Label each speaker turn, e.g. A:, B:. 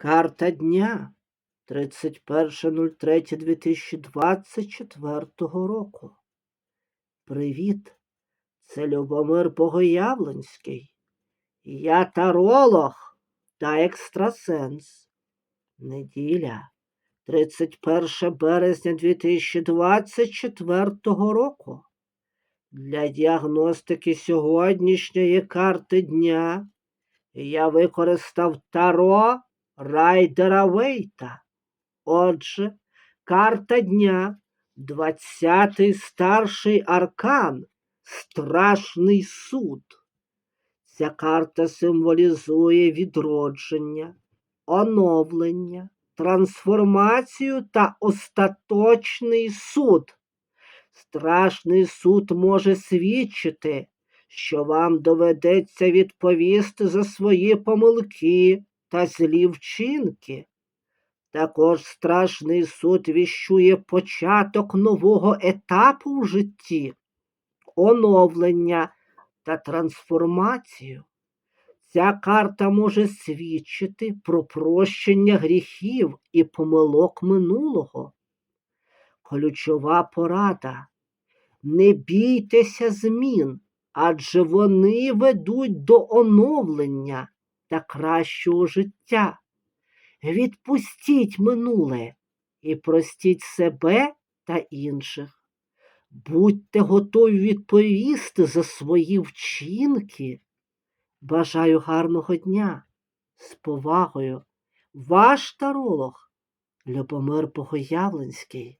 A: Карта дня 31.03.2024 року. Привіт, це Любомир Богоявленський. Я таролог та екстрасенс. Неділя, 31 березня 2024 року. Для діагностики сьогоднішньої карти дня я використав таро Райдера Вейта. Отже, карта дня, 20-й старший аркан, страшний суд. Ця карта символізує відродження, оновлення, трансформацію та остаточний суд. Страшний суд може свідчити, що вам доведеться відповісти за свої помилки та злі вчинки. Також страшний суд віщує початок нового етапу в житті, оновлення та трансформацію. Ця карта може свідчити про прощення гріхів і помилок минулого. Ключова порада. Не бійтеся змін, адже вони ведуть до оновлення та кращого життя. Відпустіть минуле і простіть себе та інших. Будьте готові відповісти за свої вчинки. Бажаю гарного дня. З повагою, ваш таролог Любомир Богоявленський.